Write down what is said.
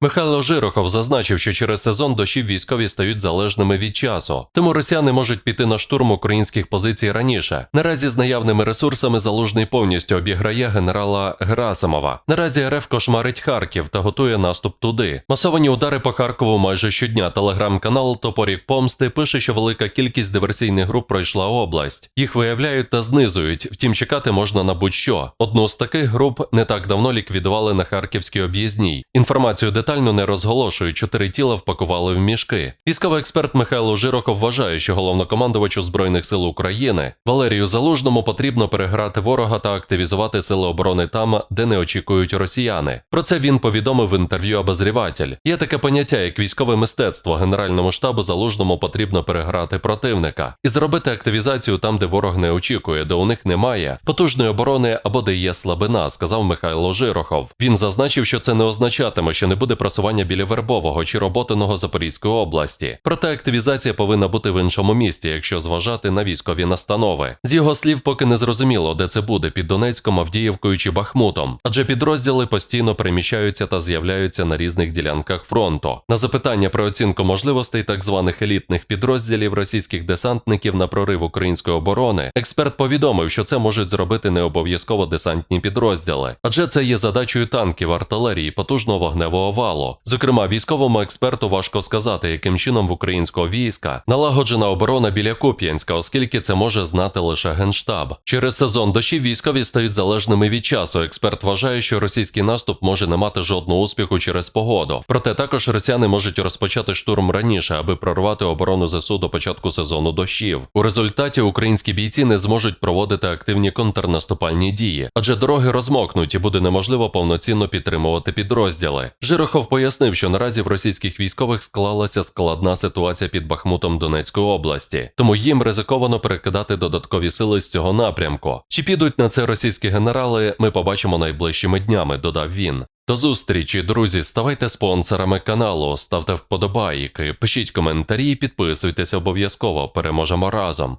Михайло Жирохов зазначив, що через сезон дощів військові стають залежними від часу, тому росіяни можуть піти на штурм українських позицій раніше. Наразі з наявними ресурсами залужний повністю обіграє генерала Герасимова. Наразі РФ кошмарить Харків та готує наступ туди. Масовані удари по Харкову майже щодня. Телеграм-канал Топорік Помсти пише, що велика кількість диверсійних груп пройшла область. Їх виявляють та знизують. Втім, чекати можна на будь-що. Одну з таких груп не так давно ліквідували на харківській об'їзній. Інформацію детально не розголошують. Чотири тіла впакували в мішки. Військовий експерт Михайло Жироков вважає, що головнокомандувачу збройних сил України Валерію Залужному потрібно переграти ворога та активізувати сили оборони там, де не очікують росіяни. Про це він повідомив в інтерв'ю обозріватель. Є таке поняття, як військове мистецтво. Генеральному штабу залужному потрібно переграти противника і зробити активізацію там, де ворог не очікує, де у них немає потужної оборони або де є слабина, сказав Михайло Жирохов. Він зазначив, що це не означатиме, що не буде просування біля Вербового чи роботиного Запорізької області. Проте активізація повинна бути в іншому місті, якщо зважати на військові настанови. З його слів, поки не зрозуміло, де це буде під Донецьком, Авдіївкою чи Бахмутом, адже підрозділи постійно переміщаються та з'являються на різних ділянках фронту. На запитання про оцінку можливостей так званих елітних підрозділів російських десантників на прорив української оборони, експерт повідомив, що це можуть зробити не обов'язково десантні підрозділи, адже це є задачею танків, артилерії, потужного вогневого валу. Зокрема, військовому експерту важко сказати, яким чином в українського війська налагоджена оборона біля Куп'янська, оскільки це може знати лише генштаб. Через сезон дощів військові стають залежними від часу. Експерт вважає, що російський наступ може не мати жодного успіху через погоду. Проте також росіяни можуть розпочати штурм раніше, аби прорвати оборону ЗСУ до початку сезону дощів. У результаті українські бійці не зможуть проводити активні контрнаступальні дії, адже дороги розмокнуть і буде неможливо повноцінно підтримувати підрозділи. Жирохов пояснив, що наразі в російських військових склалася складна ситуація під Бахмутом Донецької області, тому їм ризиковано перекидати додаткові сили з цього напрямку. Чи підуть на це російські генерали, ми побачимо найближчими днями, додав він. До зустрічі, друзі. Ставайте спонсорами каналу, ставте вподобайки, пишіть коментарі і підписуйтесь обов'язково. Переможемо разом.